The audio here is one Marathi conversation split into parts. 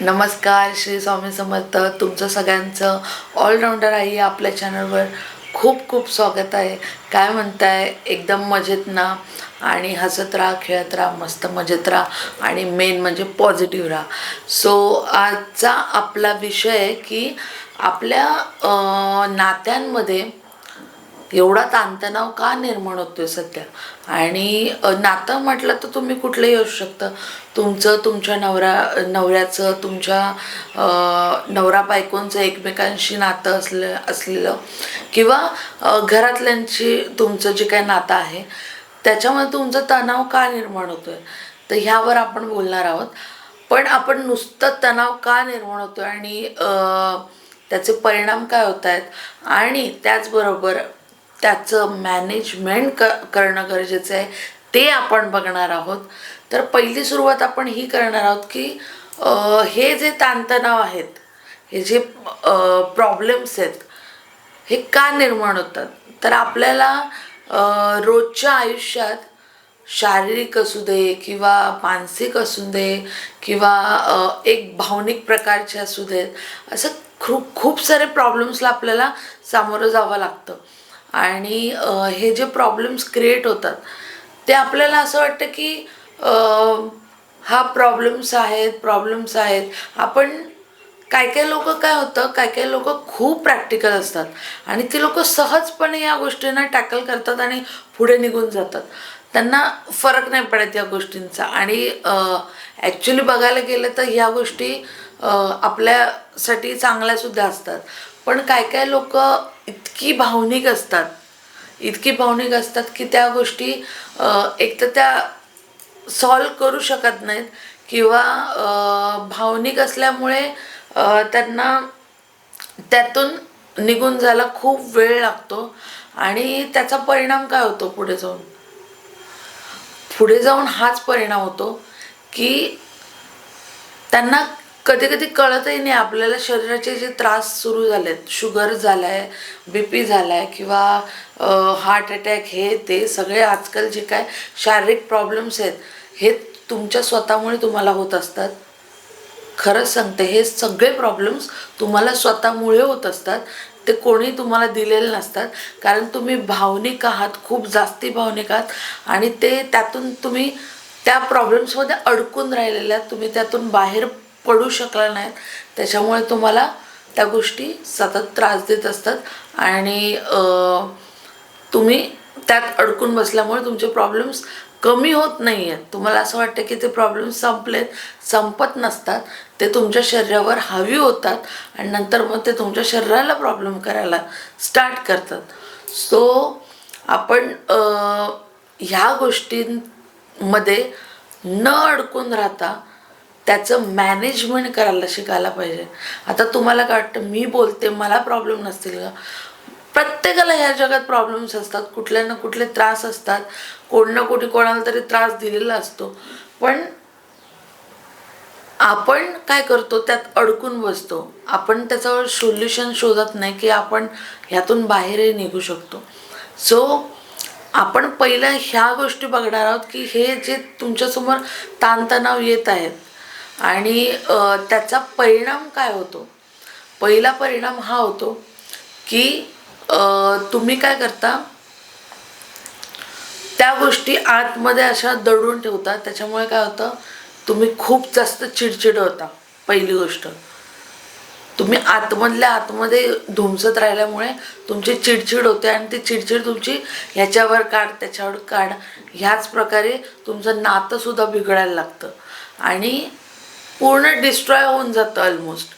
नमस्कार श्री स्वामी समर्थ. तुमचं सगळ्यांचं ऑलराऊंडर आई आपल्या चॅनलवर खूप खूप स्वागत आहे. काय म्हणताय? एकदम मजेत ना? आणि हसत राहा खेळत राहा मस्त मजेत राहा. आणि मेन म्हणजे पॉझिटिव्ह राहा. सो आजचा आपला विषय आहे की आपल्या नात्यांमध्ये एवढा ताणतणाव का निर्माण होतोय सध्या? आणि नातं म्हटलं तर तुम्ही कुठलंही असू शकतं. तुमचं तुमच्या नवरा नवऱ्याचं तुमच्या नवरा बायकोंचं एकमेकांशी नातं असलं असलेलं किंवा घरातल्यांची घरातल्यांशी तुमचं जे काही नातं आहे त्याच्यामध्ये तुमचा तणाव का निर्माण होतोय? तर ह्यावर आपण बोलणार आहोत. पण आपण नुसतं तणाव का निर्माण होतोय आणि त्याचे परिणाम काय होत आहेत आणि त्याचबरोबर त्याचं मॅनेजमेंट क करणं गरजेचं आहे. ते आपण बघणार आहोत. तर पहिली सुरुवात आपण ही करणार आहोत की हे जे ताणतणाव आहेत हे जे प्रॉब्लेम्स आहेत हे का निर्माण होतात? तर आपल्याला रोजच्या आयुष्यात शारीरिक असू दे किंवा मानसिक असू दे किंवा एक भावनिक प्रकारचे असू देत असं खूप खूप सारे प्रॉब्लेम्सला आपल्याला सामोरं जावं लागतं. आणि हे जे प्रॉब्लेम्स क्रिएट होतात ते आपल्याला असं वाटतं की हा प्रॉब्लेम्स आहेत प्रॉब्लेम्स आहेत. आपण काय काय लोक काय होतं काय काय लोक खूप प्रॅक्टिकल असतात. आणि ती लोक सहजपणे या गोष्टींना टॅकल करतात आणि पुढे निघून जातात. त्यांना फरक नाही पडत या गोष्टींचा. आणि ॲक्च्युली बघायला गेलं तर ह्या गोष्टी आपल्यासाठी चांगल्यासुद्धा असतात. पण काय काय लोक इतकी भावनिक असतात. इतकी भावनिक असतात की त्या गोष्टी एक तर त्या सॉल्व करू शकत नाहीत किंवा भावनिक असल्यामुळे त्यांना त्यातून निघून जायला खूप वेळ लागतो. आणि त्याचा परिणाम काय होतो पुढे जाऊन? पुढे जाऊन हाच परिणाम होतो की त्यांना कधी कधी कळतही नाही आपल्याला शरीराचे जे त्रास सुरू झाले आहेत शुगर झाला आहे बी पी झाला आहे किंवा हार्ट अटॅक हे ते सगळे आजकाल जे काय शारीरिक प्रॉब्लेम्स आहेत हे तुमच्या स्वतःमुळे तुम्हाला होत असतात. खरंच सांगते हे सगळे प्रॉब्लेम्स तुम्हाला स्वतःमुळे होत असतात. ते कोणी तुम्हाला दिलेले नसतात. कारण तुम्ही भावनिक आहात खूप जास्ती भावनिक आहात आणि ते त्यातून तुम्ही त्या प्रॉब्लेम्समध्ये अडकून राहिलेल्या तुम्ही त्यातून बाहेर पडू शकला नाहीत. त्याच्यामुळे तुम्हाला त्या गोष्टी सतत त्रास देत असतात. आणि तुम्ही त्यात अडकून बसल्यामुळे तुमचे प्रॉब्लेम्स कमी होत नाही आहेत तुम्हाला असं वाटतं की ते प्रॉब्लेम्स संपलेत संपत नसतात. ते तुमच्या शरीरावर हवी होतात आणि नंतर मग ते तुमच्या शरीराला प्रॉब्लेम करायला स्टार्ट करतात. सो आपण ह्या गोष्टींमध्ये न अडकून राहता त्याचं मॅनेजमेंट करायला शिकायला पाहिजे. आता तुम्हाला काय वाटतं मी बोलते मला प्रॉब्लेम नसतील का? प्रत्येकाला ह्या जगात प्रॉब्लेम्स असतात कुठले ना कुठले त्रास असतात. कोण ना कुठे कोणाला तरी त्रास दिलेला असतो. पण आपण काय करतो त्यात अडकून बसतो. आपण त्याच्यावर सोल्युशन शोधत नाही की आपण ह्यातून बाहेरही निघू शकतो. सो आपण पहिल्या ह्या गोष्टी बघणार आहोत की हे जे तुमच्यासमोर ताणतणाव येत आहेत आणि त्याचा परिणाम काय होतो? पहिला परिणाम हा होतो की तुम्ही काय करता? त्या गोष्टी आतमध्ये अशा दडून ठेवता. त्याच्यामुळे काय होतं? तुम्ही खूप जास्त चिडचिड होता पहिली गोष्ट. तुम्ही आतमधल्या आतमध्ये धुमसत राहिल्यामुळे तुमची चिडचिड होते आणि ती चिडचिड तुमची ह्याच्यावर काढ त्याच्यावर काढ. ह्याच प्रकारे तुमचं नातंसुद्धा बिघडायला लागतं. आणि पूर्ण डिस्ट्रॉय होऊन जातं ऑलमोस्ट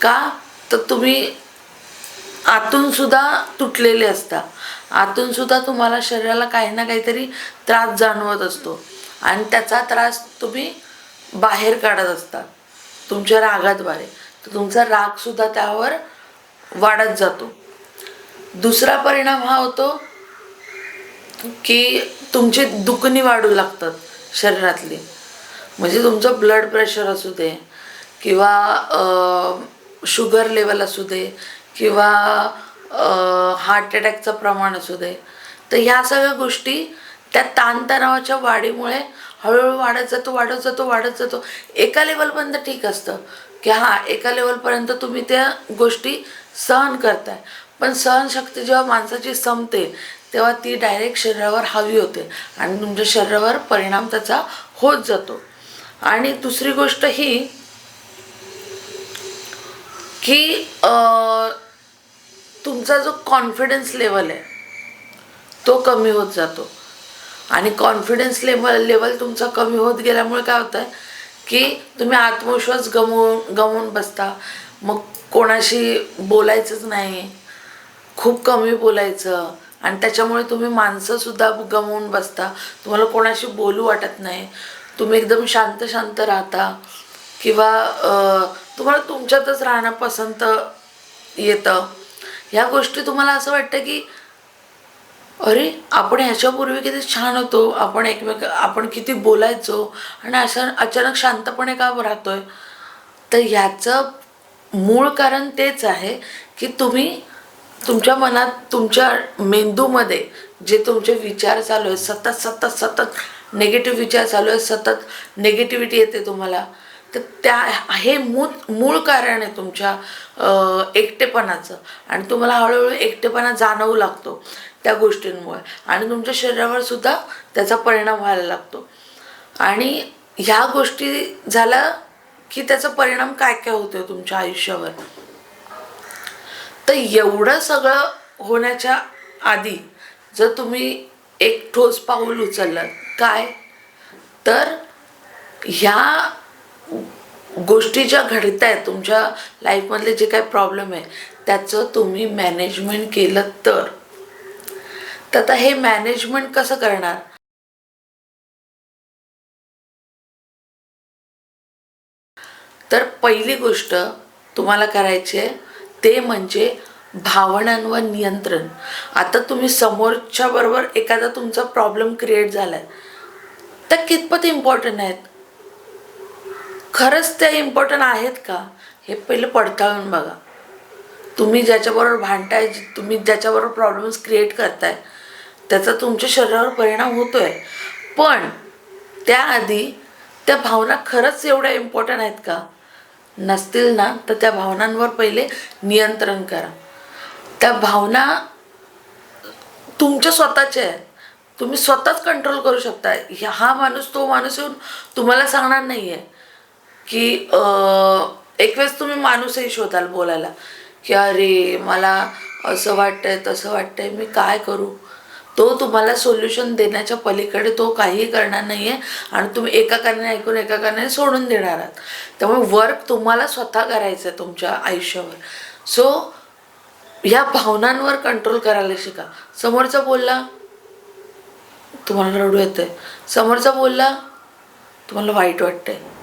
का? तर तुम्ही आतूनसुद्धा तुटलेले असता. आतूनसुद्धा तुम्हाला शरीराला काही ना काहीतरी त्रास जाणवत असतो. आणि त्याचा त्रास तुम्ही बाहेर काढत असता. तुमच्या रागाद्वारे. तर तुमचा रागसुद्धा त्यावर वाढत जातो. दुसरा परिणाम हा होतो की तुमची दुखणी वाढू लागतात शरीरातली. म्हणजे तुमचं ब्लड प्रेशर असू दे किंवा शुगर लेवल असू दे किंवा हार्ट अटॅकचं प्रमाण असू दे तर ह्या सगळ्या गोष्टी त्या ताणतणावाच्या वाढीमुळे हळूहळू वाढत जातो वाढत जातो वाढत जातो. एका लेवलपर्यंत ठीक असतं की हां एका लेवलपर्यंत तुम्ही त्या गोष्टी सहन करताय. पण सहनशक्ती जेव्हा माणसाची संपते तेव्हा ती डायरेक्ट शरीरावर हवी होते आणि तुमच्या शरीरावर परिणाम त्याचा होत जातो. आणि दुसरी गोष्ट ही की तुमचा जो कॉन्फिडन्स लेवल आहे तो कमी होत जातो. आणि कॉन्फिडन्स लेवल लेवल तुमचा कमी होत गेल्यामुळे काय होतं आहे की तुम्ही आत्मविश्वास गमवून गमवून बसता. मग कोणाशी बोलायचंच नाही. खूप कमी बोलायचं. आणि त्याच्यामुळे तुम्ही माणसंसुद्धा गमवून बसता. तुम्हाला कोणाशी बोलू वाटत नाही. तुम्ही एकदम शांत शांत राहता. किंवा तुम्हाला तुमच्यातच राहणं पसंत येतं. ह्या गोष्टी तुम्हाला असं वाटतं की अरे आपण ह्याच्यापूर्वी किती छान होतो. आपण एकमेक आपण किती बोलायचो. आणि अशा अचानक शांतपणे का राहतोय? तर ह्याचं मूळ कारण तेच आहे की तुम्ही तुमच्या मनात तुमच्या मेंदूमध्ये जे तुमचे विचार चालू आहेत सतत सतत सतत नेगेटिव्ह विचार चालू आहे सतत नेगेटिव्हिटी येते तुम्हाला. तर त्या हे मूळ मूळ कारण आहे तुमच्या एकटेपणाचं. आणि तुम्हाला हळूहळू एकटेपणा जाणवू लागतो त्या गोष्टींमुळे. आणि तुमच्या शरीरावर सुद्धा त्याचा परिणाम व्हायला लागतो. आणि ह्या गोष्टी झाल्या की त्याचा परिणाम काय काय होतो तुमच्या आयुष्यावर? तर एवढं सगळं होण्याच्या आधी जर तुम्ही एक ठोस पाऊल उचललं काय? तर ह्या गोष्टी ज्या घडत आहेत तुमच्या लाईफमधले जे काही प्रॉब्लेम आहे त्याचं तुम्ही मॅनेजमेंट केलं तर. तर आता हे मॅनेजमेंट कसं करणार? तर पहिली गोष्ट तुम्हाला करायची आहे ते म्हणजे भावनांवर नियंत्रण. आता तुम्ही समोरच्या बरोबर एखादा तुमचा प्रॉब्लेम क्रिएट झालाय. त्या कितपत इम्पॉर्टंट आहेत? खरंच त्या इम्पॉर्टंट आहेत का? हे पहिलं पडताळून बघा. तुम्ही ज्याच्याबरोबर भांडताय तुम्ही ज्याच्याबरोबर प्रॉब्लेम्स क्रिएट करताय त्याचा तुमच्या शरीरावर परिणाम होतो आहे पण त्याआधी त्या भावना खरंच एवढ्या इम्पॉर्टंट आहेत का? नसतील ना तर त्या भावनांवर पहिले नियंत्रण करा. त्या भावना तुमच्या स्वतःच्या आहेत. तुम्ही स्वतःच कंट्रोल करू शकता. ह्या- हा माणूस तो माणूस येऊन तुम्हाला सांगणार नाही आहे की एक वेळेस तुम्ही माणूसही शोधाल बोलायला की अरे मला असं वाटतंय तसं वाटतंय मी काय करू? तो तुम्हाला सोल्युशन देण्याच्या पलीकडे तो काहीही करणार नाही आहे आणि तुम्ही एका कारणाने ऐकून एका सोडून देणार आहात. त्यामुळे वर्क तुम्हाला स्वतः करायचं आहे तुमच्या आयुष्यावर. सो ह्या भावनांवर कंट्रोल करायला शिका. समोरचा बोलला तुम्हाला रडू येतं आहे समोरचा बोलला तुम्हाला वाईट वाटतं आहे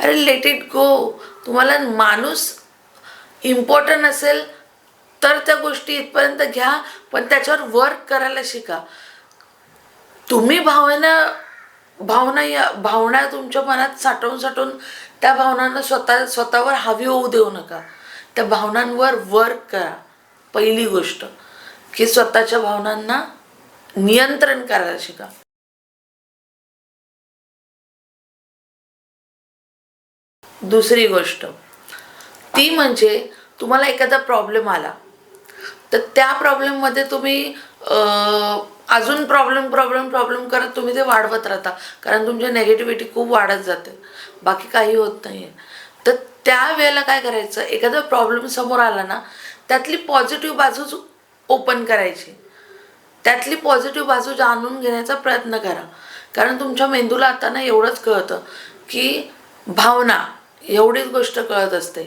अरे लेट इट गो तुम्हाला माणूस इम्पॉर्टंट असेल तर त्या गोष्टी इथपर्यंत घ्या पण त्याच्यावर वर्क करायला शिका. तुम्ही भावना भावना या भावना तुमच्या मनात साठवून साठवून त्या भावनांना स्वतः स्वतःवर हवी होऊ देऊ नका. त्या भावनांवर वर्क करा. पहिली गोष्ट की स्वतःच्या भावनांना नियंत्रण करायला शिका. दुसरी गोष्ट ती म्हणजे तुम्हाला एखादा प्रॉब्लेम आला तर त्या प्रॉब्लेममध्ये तुम्ही अजून प्रॉब्लेम प्रॉब्लेम प्रॉब्लेम करत तुम्ही ते वाढवत राहता कारण तुमची नेगेटिव्हिटी खूप वाढत जाते. बाकी काही होत नाही आहे तर त्या वेळेला काय करायचं एखादा प्रॉब्लेम समोर आला ना त्यातली पॉझिटिव्ह बाजूच ओपन करायची. त्यातली पॉझिटिव्ह बाजू जाणून घेण्याचा प्रयत्न करा. कारण तुमच्या मेंदूला आता ना एवढंच कळतं की भावना एवढीच गोष्ट कळत असते.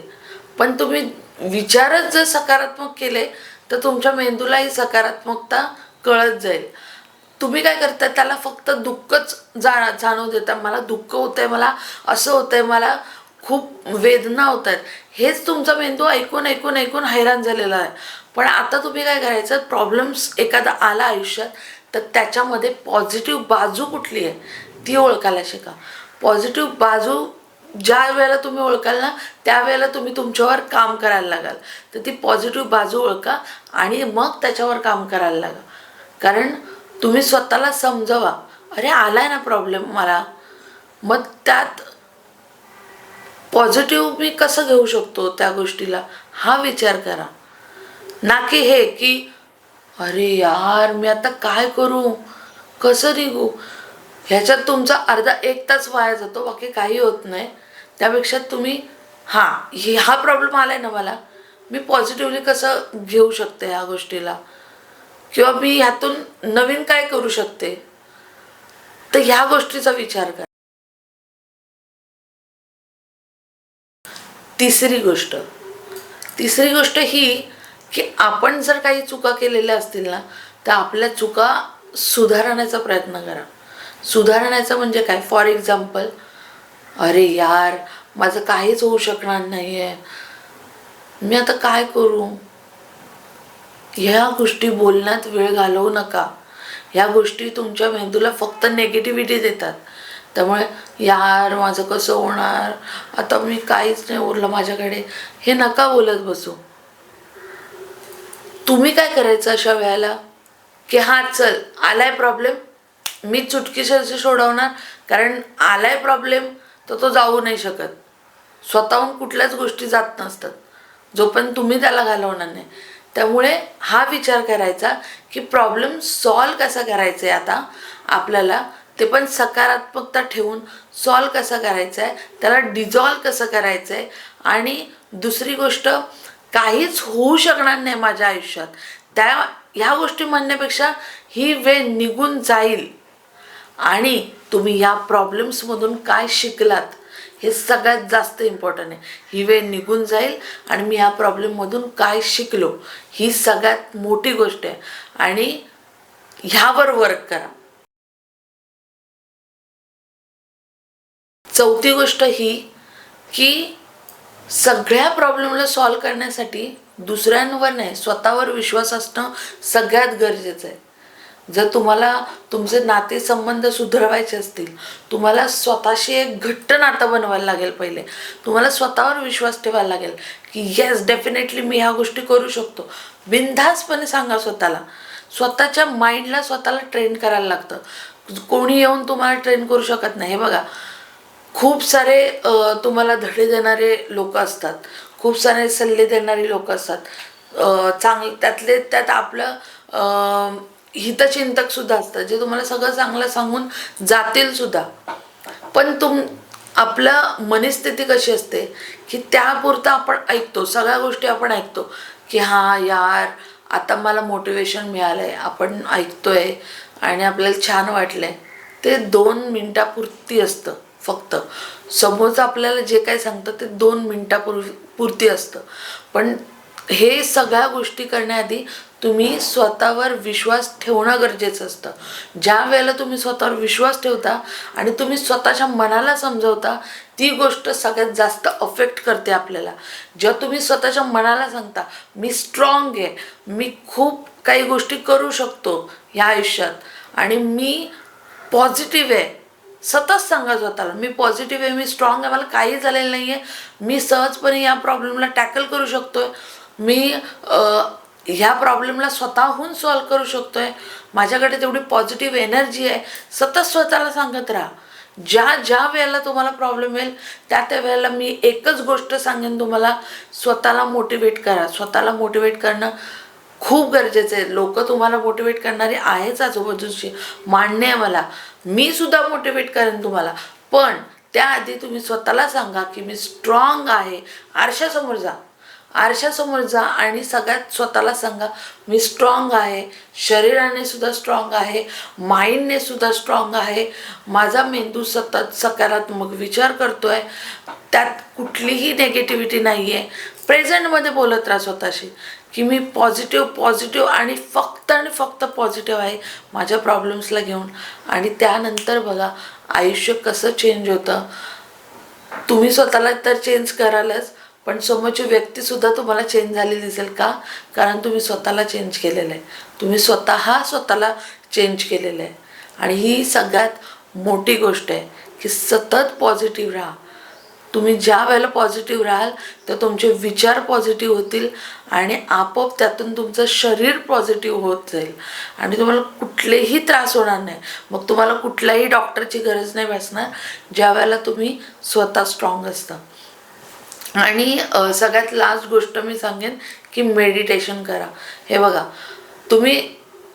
पण तुम्ही विचारच जर सकारात्मक केले तर तुमच्या मेंदूलाही सकारात्मकता कळत जाईल. तुम्ही काय करता त्याला फक्त दुःखच जा जाणवू देता. मला दुःख होतं आहे मला असं होतं आहे मला खूप वेदना होत आहेत हेच तुमचा मेंदू ऐकून ऐकून ऐकून हैराण झालेला आहे. पण आता तुम्ही काय करायचं? प्रॉब्लेम्स एखादा आला आयुष्यात तर त्याच्यामध्ये पॉझिटिव्ह बाजू कुठली आहे? ती ओळखायला शिका. पॉझिटिव्ह बाजू ज्या वेळेला तुम्ही ओळखाल ना त्यावेळेला तुम्ही तुमच्यावर काम करायला लागाल. तर ती पॉझिटिव्ह बाजू ओळखा आणि मग त्याच्यावर काम करायला लागा. कारण तुम्ही स्वतःला समजवा. अरे आला आहे ना प्रॉब्लेम मला. मग त्यात पॉझिटिव्ह मी कसं घेऊ शकतो त्या गोष्टीला? हा विचार करा. ना की हे की अरे यार मी आता काय करू? कसं निघू? ह्याच्यात तुमचा अर्धा एक तास वाया जातो बाकी काही होत नाही. त्यापेक्षा तुम्ही हां हा प्रॉब्लेम आला आहे ना मला. मी पॉझिटिव्हली कसं घेऊ शकते ह्या गोष्टीला? किंवा मी ह्यातून नवीन काय करू शकते? तर ह्या गोष्टीचा विचार करा. तिसरी गोष्ट. तिसरी गोष्ट ही की आपण जर काही चुका केलेल्या असतील ना तर आपल्या चुका सुधारण्याचा प्रयत्न करा. सुधारण्याचं म्हणजे काय? फॉर एक्झाम्पल अरे यार माझं काहीच होऊ शकणार नाही आहे मी आता काय करू? ह्या गोष्टी बोलण्यात वेळ घालवू नका. ह्या गोष्टी तुमच्या मेंदूला फक्त नेगेटिव्हिटी देतात. त्यामुळे यार माझं कसं होणार? आता मी काहीच नाही उरलं माझ्याकडे. हे नका बोलत बसू. तुम्ही काय करायचं अशा वेळेला? की हा चल आलाय प्रॉब्लेम मी चुटकीसरशी सोडवणार कारण आलाय प्रॉब्लेम तर तो जाऊ नाही शकत. स्वतःहून कुठल्याच गोष्टी जात नसतात. जोपर्यंत तुम्ही त्याला घालवणार नाही. त्यामुळे हा विचार करायचा की प्रॉब्लेम सॉल्व कसा करायचा आहे आता आपल्याला? ते पण सकारात्मकता ठेवून सॉल्व कसा करायचा आहे त्याला डिझॉल्व कसं करायचं आहे आणि दुसरी गोष्ट काहीच होऊ शकणार नाही माझ्या आयुष्यात. त्या ह्या गोष्टी म्हणण्यापेक्षा ही वेळ निघून जाईल. आणि तुम्ही ह्या प्रॉब्लेम्समधून काय शिकलात? हे सगळ्यात जास्त इम्पॉर्टंट आहे. ही वेळ निघून जाईल आणि मी ह्या प्रॉब्लेममधून काय शिकलो? ही सगळ्यात मोठी गोष्ट आहे. आणि ह्यावर वर्क करा. चौथी गोष्ट ही की सगळ्या प्रॉब्लेमला सॉल्व करण्यासाठी दुसऱ्यांवर नाही स्वतःवर विश्वास असणं सगळ्यात गरजेचं आहे. जर तुम्हाला तुमचे नातेसंबंध सुधारवायचे असतील तुम्हाला स्वतःशी एक घट्ट नातं बनवायला लागेल पहिले. तुम्हाला स्वतःवर विश्वास ठेवायला लागेल की येस डेफिनेटली मी ह्या गोष्टी करू शकतो. बिनधास्तपणे सांगा स्वतःला. स्वतःच्या माइंडला स्वतःला ट्रेन करायला लागतं. कोणी येऊन तुम्हाला ट्रेन करू शकत नाही. हे बघा खूप सारे तुम्हाला धडे देणारे लोक असतात. खूप सारे सल्ले देणारी लोक असतात. चांग चांगले त्यातले त्यात आपलं हितचिंतक सुद्धा असतात जे तुम्हाला सगळं चांगलं सांगून जातील सुद्धा. पण तुम आपलं मनस्थिती कशी असते की त्यापुरतं आपण ऐकतो सगळ्या गोष्टी आपण ऐकतो की हां यार आता मला मोटिवेशन मिळालं आहे आपण ऐकतोय आणि आपल्याला छान वाटलंय. ते दोन मिनटापुरती असतं. फक्त. समोरचं आपल्याला जे काय सांगतं ते दोन मिनटापूर्वी पुरती असतं. पण हे सगळ्या गोष्टी करण्याआधी तुम्ही स्वतःवर विश्वास ठेवणं गरजेचं असतं. ज्या वेळेला तुम्ही स्वतःवर विश्वास ठेवता आणि तुम्ही स्वतःच्या मनाला समजवता ती गोष्ट सगळ्यात जास्त अफेक्ट करते आपल्याला. जेव्हा तुम्ही स्वतःच्या मनाला सांगता मी स्ट्रॉंग आहे मी खूप काही गोष्टी करू शकतो ह्या आयुष्यात आणि मी पॉझिटिव्ह आहे सतत सांगा स्वतःला मी पॉझिटिव्ह आहे मी स्ट्रॉंग आहे मला काही झालेलं नाही आहे मी सहजपणे या प्रॉब्लेमला टॅकल करू शकतो आहे मी ह्या प्रॉब्लेमला स्वतःहून सॉल्व करू शकतो आहे माझ्याकडे तेवढी पॉझिटिव्ह एनर्जी आहे. सतत स्वतःला सांगत राहा. ज्या ज्या वेळेला तुम्हाला प्रॉब्लेम येईल त्या त्या वेळेला मी एकच गोष्ट सांगेन तुम्हाला. स्वतःला मोटिवेट करा. स्वतःला मोटिवेट करणं खूप गरजेचं आहे. लोक तुम्हाला मोटिवेट करणारी आहेच आजूबाजूची. मान्य आहे मला. मी सुद्धा मोटिवेट करेन तुम्हाला. पण त्याआधी तुम्ही स्वतःला सांगा की मी स्ट्रॉंग आहे. आरशासमोर जा. आरशासमोर जा आणि सगळ्यात स्वतःला सांगा मी स्ट्रॉंग आहे. शरीराने सुद्धा स्ट्रॉंग आहे. माइंडने सुद्धा स्ट्रॉंग आहे. माझा मेंदू सतत सकारात्मक विचार करतोय. त्यात कुठलीही नेगेटिव्हिटी नाही आहे प्रेझेंटमध्ये बोलत राहा स्वतःशी. की मी पॉझिटिव्ह पॉझिटिव्ह आणि फक्त आणि फक्त पॉझिटिव्ह आहे माझ्या प्रॉब्लेम्सला घेऊन. आणि त्यानंतर बघा आयुष्य कसं चेंज होतं. तुम्ही स्वतःला तर चेंज करालच पण समोरची व्यक्तीसुद्धा तुम्हाला चेंज झाली दिसेल का? कारण तुम्ही स्वतःला चेंज केलेलं आहे. तुम्ही स्वतः स्वतःला चेंज केलेलं आहे. आणि ही सगळ्यात मोठी गोष्ट आहे की सतत पॉझिटिव्ह राहा. तुम्ही ज्या वेळेला पॉझिटिव्ह राहाल तर तुमचे विचार पॉझिटिव्ह होतील आणि आपोआप त्यातून तुमचं शरीर पॉझिटिव्ह होत जाईल. आणि तुम्हाला कुठलेही त्रास होणार नाही. मग तुम्हाला कुठल्याही डॉक्टरची गरज नाही भासणार. ज्या वेळेला तुम्ही स्वतः स्ट्रॉंग असता. आणि सगळ्यात लास्ट गोष्ट मी सांगेन की मेडिटेशन करा. हे बघा तुम्ही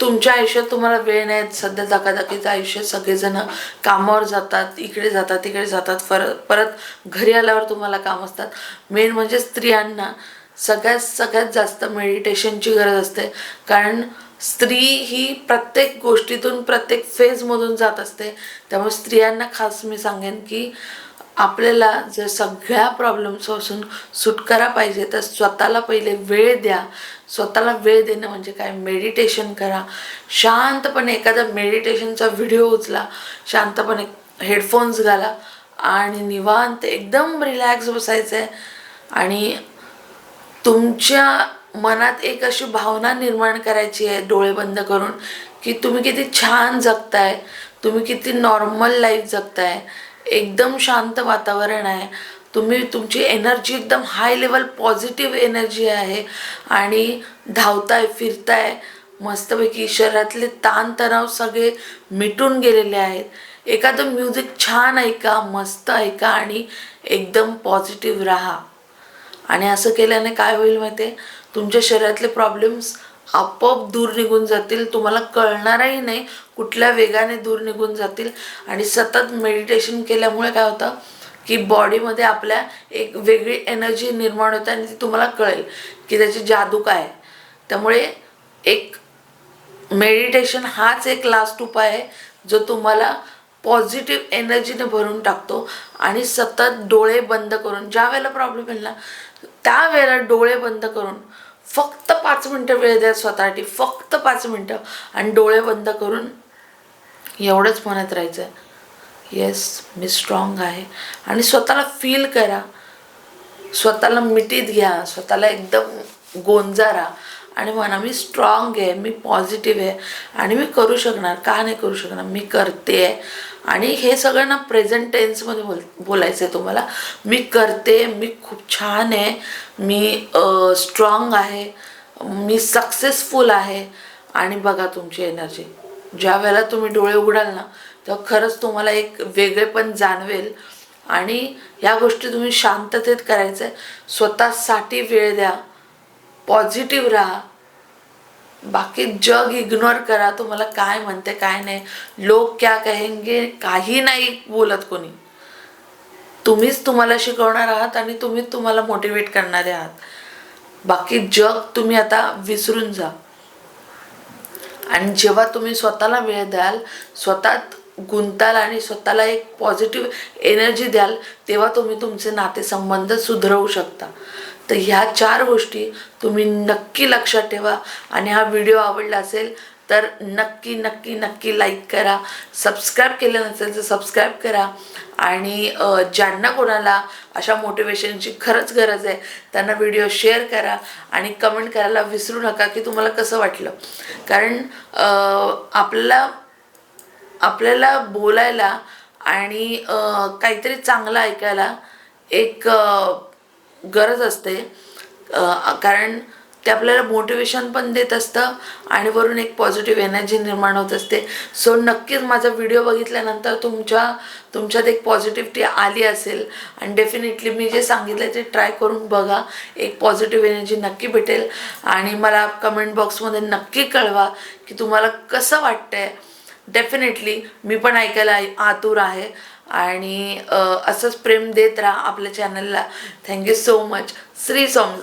तुमच्या आयुष्यात तुम्हाला वेळ नाही. सध्या धकाधकीचं आयुष्य सगळेजण कामावर जातात इकडे जातात तिकडे जातात. परत परत घरी आल्यावर तुम्हाला काम असतात. मेन म्हणजे स्त्रियांना सगळ्यात सगळ्यात जास्त मेडिटेशनची गरज असते. कारण स्त्री ही प्रत्येक गोष्टीतून प्रत्येक फेजमधून जात असते. त्यामुळे स्त्रियांना खास मी सांगेन की आपल्याला जर सगळ्या प्रॉब्लेम्सपासून सुटकारा पाहिजे तर स्वतःला पहिले वेळ द्या. स्वतःला वेळ देणं म्हणजे काय? मेडिटेशन करा. शांतपणे एखादा मेडिटेशनचा व्हिडिओ उचला. शांतपणे हेडफोन्स घाला. आणि निवांत एकदम रिलॅक्स बसायचं आहे आणि तुमच्या मनात एक अशी भावना निर्माण करायची आहे डोळे बंद करून की तुम्ही किती छान जगताय. तुम्ही किती नॉर्मल लाईफ जगताय. एकदम शांत वातावरण आहे. तुम्ही तुमची एनर्जी एकदम हाय लेवल पॉझिटिव्ह एनर्जी आहे आणि धावताय फिरताय मस्तपैकी शरीरातले ताणतणाव सगळे मिटून गेलेले आहेत. एखादं म्युझिक छान ऐका मस्त ऐका आणि एकदम पॉझिटिव्ह राहा. आणि असं केल्याने काय होईल माहिती आहे? तुमच्या शरीरातले प्रॉब्लेम्स आपोआप दूर निघून जातील. तुम्हाला कळणारही नाही कुठल्या वेगाने दूर निघून जातील. आणि सतत मेडिटेशन केल्यामुळे काय होतं? की बॉडीमध्ये आपल्या एक वेगळी एनर्जी निर्माण होते आणि ती तुम्हाला कळेल की त्याची जादू काय आहे. त्यामुळे एक मेडिटेशन हाच एक लास्ट उपाय आहे जो तुम्हाला पॉझिटिव्ह एनर्जीने भरून टाकतो आणि सतत डोळे बंद करून ज्या वेळेला प्रॉब्लेम येईल ना त्यावेळेला डोळे बंद करून फक्त पाच मिनटं वेळ द्या स्वतःसाठी फक्त पाच मिनटं आणि डोळे बंद करून एवढंच म्हणत राहायचं आहे येस मी स्ट्रॉंग आहे. आणि स्वतःला फील करा. स्वतःला मिठीत घ्या. स्वतःला एकदम गोंजारा आणि म्हणा मी स्ट्रॉंग आहे. मी पॉझिटिव्ह आहे. आणि मी करू शकणार. का नाही करू शकणार? मी करते. आहे आणि हे सगळं ना प्रेझेंट टेन्समध्ये बोल बोलायचं आहे तुम्हाला. मी करते. मी खूप छान आहे. मी स्ट्रॉंग आहे. मी सक्सेसफुल आहे. आणि बघा तुमची एनर्जी ज्या वेळेला तुम्ही डोळे उघडाल ना तेव्हा खरंच तुम्हाला एक वेगळेपण जाणवेल. आणि या गोष्टी तुम्ही शांततेत करायचं आहे स्वतःसाठी वेळ द्या. पॉझिटिव्ह राहा. बाकी जग इग्नोर करा. तुम्हाला काय म्हणते काय नाही. लोक क्या कहेंगे काही नाही बोलत कोणी. तुम्हीच तुम्हाला शिकवणार आहात आणि तुम्हीच तुम्हाला मोटिवेट करणारे आहात. बाकी जग तुम्ही आता विसरून जा. आणि जेव्हा तुम्ही स्वतःला वेळ द्याल स्वतःत गुंताल आणि स्वतःला एक पॉझिटिव्ह एनर्जी द्याल तेव्हा तुम्ही तुमचे नातेसंबंध सुधरवू शकता. तर ह्या चार गोष्टी तुम्ही नक्की लक्षात ठेवा आणि हा व्हिडिओ आवडला असेल तर नक्की नक्की नक्की लाईक करा. सबस्क्राईब केलं नसेल तर सबस्क्राईब करा. आणि ज्यांना कोणाला अशा मोटिवेशनची खरंच गरज आहे त्यांना व्हिडिओ शेअर करा आणि कमेंट करायला विसरू नका की तुम्हाला कसं वाटलं. कारण आपल्याला आपल्याला बोलायला आणि काहीतरी चांगलं ऐकायला एक गरज असते. कारण ते आपल्याला मोटिवेशन पण देत असतं आणि वरून एक पॉझिटिव्ह एनर्जी निर्माण होत असते. सो नक्कीच माझा व्हिडिओ बघितल्यानंतर तुमच्या तुमच्यात एक पॉझिटिव्हिटी आली असेल. आणि डेफिनेटली मी जे सांगितलं ते ट्राय करून बघा. एक पॉझिटिव्ह एनर्जी नक्की भेटेल. आणि मला कमेंट बॉक्समध्ये नक्की कळवा की तुम्हाला कसं वाटतंय. डेफिनेटली मी पण ऐकायला आतुर आहे. आणि असंच प्रेम देत राहा आपल्या चॅनलला thank you so much Shri Swami